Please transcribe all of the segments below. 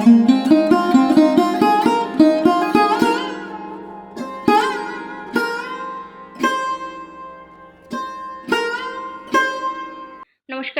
নমস্কার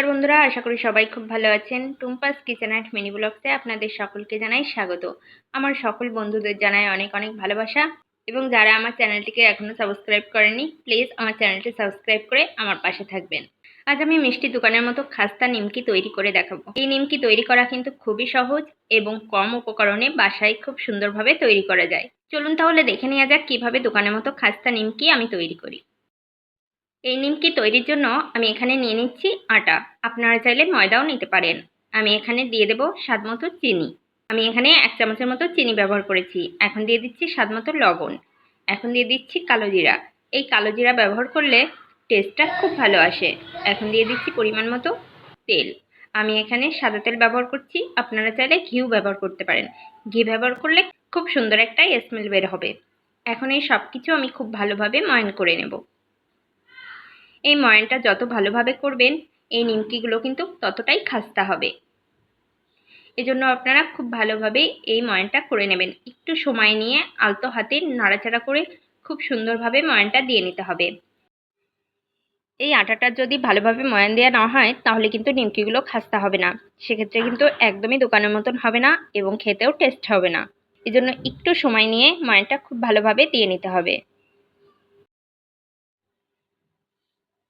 বন্ধুরা, আশা করি সবাই খুব ভালো আছেন। টুম্পাস কিচেন অ্যান্ড মিনি ব্লগসে আপনাদের সকলকে জানাই স্বাগত। আমার সকল বন্ধুদের জানাই অনেক অনেক ভালোবাসা। এবং যারা আমার চ্যানেলটিকে এখনও সাবস্ক্রাইব করেনি প্লিজ আমার চ্যানেলটি সাবস্ক্রাইব করে আমার পাশে থাকবেন। আজ আমি মিষ্টি দোকানের মতো খাস্তা নিমকি তৈরি করে দেখাবো। এই নিমকি তৈরি করা কিন্তু খুবই সহজ এবং কম উপকরণে বাসায় খুব সুন্দরভাবে তৈরি করা যায়। চলুন তাহলে দেখে নেওয়া যাক কীভাবে দোকানের মতো খাস্তা নিমকি আমি তৈরি করি। এই নিমকি তৈরির জন্য আমি এখানে নিয়ে নিচ্ছি আটা। আপনারা চাইলে ময়দাও নিতে পারেন। আমি এখানে দিয়ে দেব স্বাদ মতো চিনি। আমি এখানে এক চামচের মতো চিনি ব্যবহার করেছি। এখন দিয়ে দিচ্ছি স্বাদ মতো লবণ। এখন দিয়ে দিচ্ছি কালো জিরা। এই কালো জিরা ব্যবহার করলে টেস্টটা খুব ভালো আসে। এখন দিয়ে দিচ্ছি পরিমাণ মতো তেল। আমি এখানে সাদা তেল ব্যবহার করছি। আপনারা চাইলে ঘিউ ব্যবহার করতে পারেন। ঘি ব্যবহার করলে খুব সুন্দর একটা স্মেল বের হবে। এখন এই সব কিছু আমি খুব ভালোভাবে ময়ন করে নেব। এই ময়ানটা যত ভালোভাবে করবেন, এই নিমকিগুলো কিন্তু ততটাই খাস্তা হবে। এজন্য আপনারা খুব ভালোভাবে এই ময়ানটা করে নেবেন। একটু সময় নিয়ে আলতো হাতে নাড়াচাড়া করে খুব সুন্দরভাবে ময়ানটা দিয়ে নিতে হবে। এই আটাটা যদি ভালোভাবে ময়ান দেওয়া না হয়, তাহলে কিন্তু নিমকিগুলো খাস্তা হবে না। সেক্ষেত্রে কিন্তু একদমই দোকানের মতন হবে না এবং খেতেও টেস্ট হবে না। এজন্য একটু সময় নিয়ে ময়ানটা খুব ভালোভাবে দিয়ে নিতে হবে।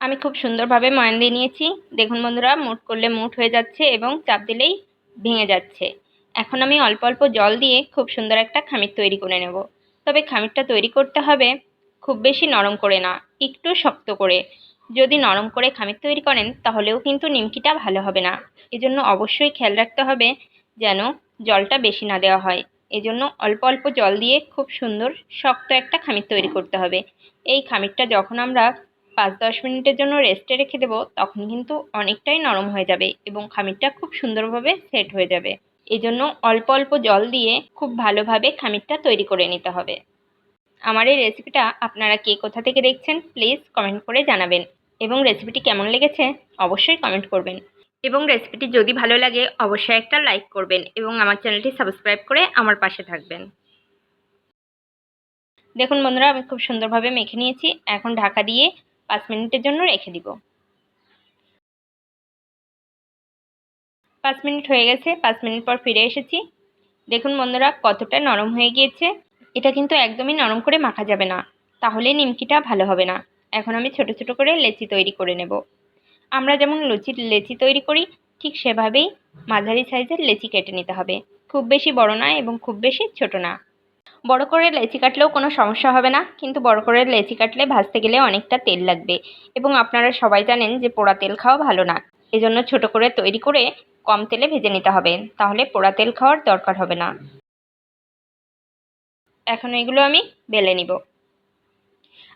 আমি খুব সুন্দরভাবে ময়ান দিয়ে নিয়েছি। দেখুন বন্ধুরা, মুট করলে মুট হয়ে যাচ্ছে এবং চাপ দিলেই ভেঙে যাচ্ছে। এখন আমি অল্প অল্প জল দিয়ে খুব সুন্দর একটা খামির তৈরি করে নেব। তবে খামিরটা তৈরি করতে হবে খুব বেশি নরম করে না, একটু শক্ত করে। যদি নরম করে খামির তৈরি করেন, তাহলেও কিন্তু নিমকিটা ভালো হবে না। এজন্য অবশ্যই খেয়াল রাখতে হবে যেন জলটা বেশি না দেওয়া হয়। এজন্য অল্প অল্প জল দিয়ে খুব সুন্দর শক্ত একটা খামির তৈরি করতে হবে। এই খামিরটা যখন আমরা পাঁচ দশ মিনিটের জন্য রেস্টে রেখে দেবো, তখন কিন্তু অনেকটাই নরম হয়ে যাবে এবং খামিরটা খুব সুন্দরভাবে সেট হয়ে যাবে। এই জন্য অল্প অল্প জল দিয়ে খুব ভালোভাবে খামিরটা তৈরি করে নিতে হবে। আমার এই রেসিপিটা আপনারা কে কোথা থেকে দেখছেন প্লিজ কমেন্ট করে জানাবেন। এবং রেসিপিটি কেমন লেগেছে অবশ্যই কমেন্ট করবেন। এবং রেসিপিটি যদি ভালো লাগে, অবশ্যই একটা লাইক করবেন এবং আমার চ্যানেলটি সাবস্ক্রাইব করে আমার পাশে থাকবেন। দেখুন বন্ধুরা, আমি খুব সুন্দরভাবে মেখে নিয়েছি। এখন ঢাকা দিয়ে পাঁচ মিনিটের জন্য রেখে দিব। পাঁচ মিনিট হয়ে গেছে, পাঁচ মিনিট পর ফিরে এসেছি। দেখুন বন্ধুরা, কতটা নরম হয়ে গিয়েছে। এটা কিন্তু একদমই নরম করে মাখা যাবে না। তাহলে নিমকিটা ভালো হবে না। এখন আমি ছোট ছোট করে লেচি তৈরি করে নেব। আমরা যেমন লুচি, লেচি তৈরি করি, ঠিক সেভাবেই মাঝারি সাইজের লেচি কেটে নিতে হবে। খুব বেশি বড় না এবং খুব বেশি ছোট না। বড় করে লেচি কাটলেও কোনো সমস্যা হবে না, কিন্তু বড় করে লেচি কাটলে ভাজতে গেলে অনেকটা তেল লাগবে। এবং আপনারা সবাই জানেন যে পোড়া তেল খাওয়া ভালো না। এজন্য ছোট করে তৈরি করে কম তেলে ভেজে নিতে হবে, তাহলে পোড়া তেল খাওয়ার দরকার হবে না। এখন এগুলো আমি বেলে নিব।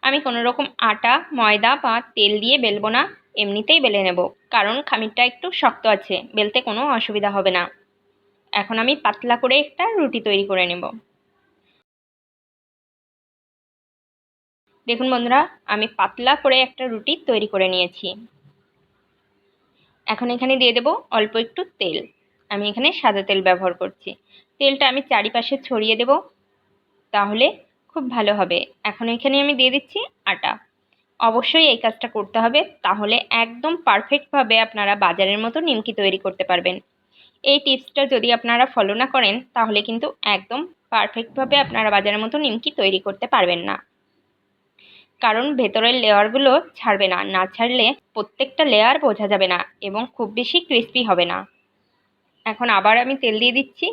আমি কোনো রকম আটা, ময়দা বা তেল দিয়ে বেলবো না, এমনিতেই বেলে নেব। কারণ খামিরটা একটু শক্ত আছে, বেলতে কোনো অসুবিধা হবে না। এখন আমি পাতলা করে একটা রুটি তৈরি করে নেব। দেখুন বন্ধুরা, আমি পাতলা করে একটা রুটি তৈরি করে নিয়েছি। এখন এখানে দিয়ে দেব অল্প একটু তেল। আমি এখানে সাদা তেল ব্যবহার করছি। তেলটা আমি চারিপাশে ছড়িয়ে দেব। তাহলে খুব ভালো হবে। এখন এখানে আমি দিয়ে দিচ্ছি আটা। অবশ্যই এই কাজটা করতে হবে, তাহলে একদম পারফেক্টভাবে আপনারা বাজারের মতো নিমকি তৈরি করতে পারবেন। এই টিপসটা যদি আপনারা ফলো না করেন, তাহলে কিন্তু একদম পারফেক্টভাবে আপনারা বাজারের মতো নিমকি তৈরি করতে পারবেন না। কারণ ভেতরের লেয়ারগুলো ছাড়বে না না ছাড়লে প্রত্যেকটা লেয়ার বোঝা যাবে না এবং খুব বেশি ক্রিস্পি হবে না। এখন আবার আমি তেল দিয়ে দিচ্ছি,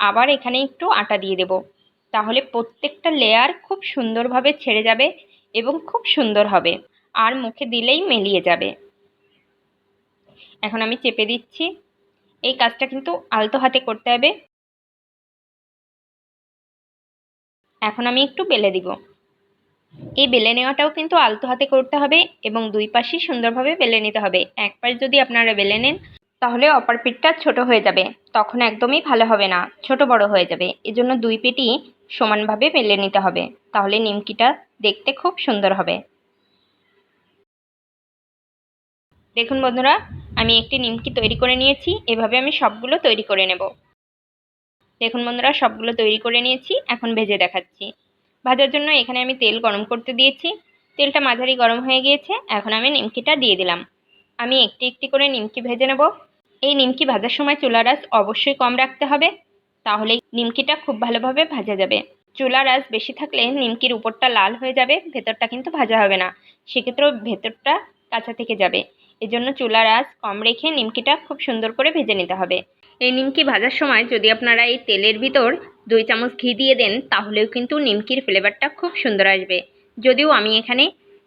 আবার এখানে একটু আটা দিয়ে দেব। তাহলে প্রত্যেকটা লেয়ার খুব সুন্দরভাবে ছেড়ে যাবে এবং খুব সুন্দর হবে। আর মুখে দিলেই মেলিয়ে যাবে। এখন আমি চেপে দিচ্ছি। এই কাজটা কিন্তু আলতো হাতে করতে হবে। এখন আমি একটু বেলে দিব। এই বেলে নেওয়াটাও কিন্তু আলতো হাতে করতে হবে এবং দুই পাশেই সুন্দরভাবে বেলে নিতে হবে। এক পাশ যদি আপনারা বেলে নেন, তাহলে অপর পিঠটা ছোট হয়ে যাবে। তখন একদমই ভালো হবে না, ছোট বড় হয়ে যাবে। এজন্য দুই পিঠই সমানভাবে বেলে নিতে হবে। তাহলে নিমকিটা দেখতে খুব সুন্দর হবে। দেখুন বন্ধুরা, আমি একটি নিমকি তৈরি করে নিয়েছি। এভাবে আমি সবগুলো তৈরি করে নেব। দেখুন বন্ধুরা, সবগুলো তৈরি করে নিয়েছি। এখন ভেজে দেখাচ্ছি। ভাজার জন্য এখানে আমি তেল গরম করতে দিয়েছি। তেলটা মাঝারি গরম হয়ে গিয়েছে। এখন আমি নিমকিটা দিয়ে দিলাম। আমি একটি একটি করে নিমকি ভেজে নেব। এই নিমকি ভাজার সময় চুলার অবশ্যই কম রাখতে হবে। তাহলেই নিমকিটা খুব ভালোভাবে ভাজা যাবে। চুলার আঁচ বেশি থাকলে নিমকির উপরটা লাল হয়ে যাবে, ভেতরটা কিন্তু ভাজা হবে না। সেক্ষেত্রেও ভেতরটা কাঁচা থেকে যাবে। এজন্য চুলার আঁচ কম রেখে নিমকিটা খুব সুন্দর করে ভেজে নিতে হবে। এই নিমকি ভাজার সময় যদি আপনারা এই তেলের ভিতর দুই চামচ ঘি দিয়ে দেন, তাহলেও কিন্তু নিমকির ফ্লেভারটা খুব সুন্দর আসবে। যদিও আমি এখানে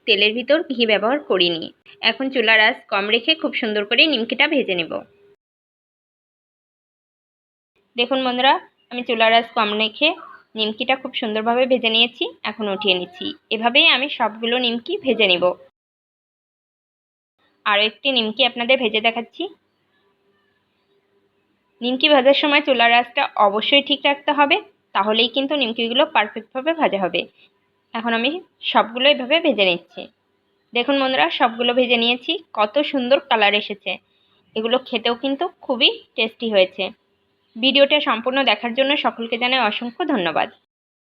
তেলের ভিতর ঘি ব্যবহার করিনি। এখন চুলার আঁচ কম রেখে খুব সুন্দর করে নিমকিটা ভেজে নেব। দেখুন বন্ধুরা, আমি চুলার আঁচ কম রেখে নিমকিটা খুব সুন্দরভাবে ভেজে নিয়েছি, এখন উঠিয়ে নিচ্ছি। এভাবেই আমি সবগুলো নিমকি ভেজে নেব। আরও একটি নিমকি আপনাদের ভেজে দেখাচ্ছি। নিমকি ভাজার সময় চুলার আঁচটা অবশ্যই ঠিক রাখতে হবে, তাহলেই কিন্তু নিমকিগুলো পারফেক্টভাবে ভাজা হবে। এখন আমি সবগুলো এভাবে ভেজে নিচ্ছি। দেখুন বন্ধুরা, সবগুলো ভেজে নিয়েছি, কত সুন্দর কালার এসেছে। এগুলো খেতেও কিন্তু খুবই টেস্টি হয়েছে। ভিডিওটা সম্পূর্ণ দেখার জন্য সকলকে জানাই অসংখ্য ধন্যবাদ।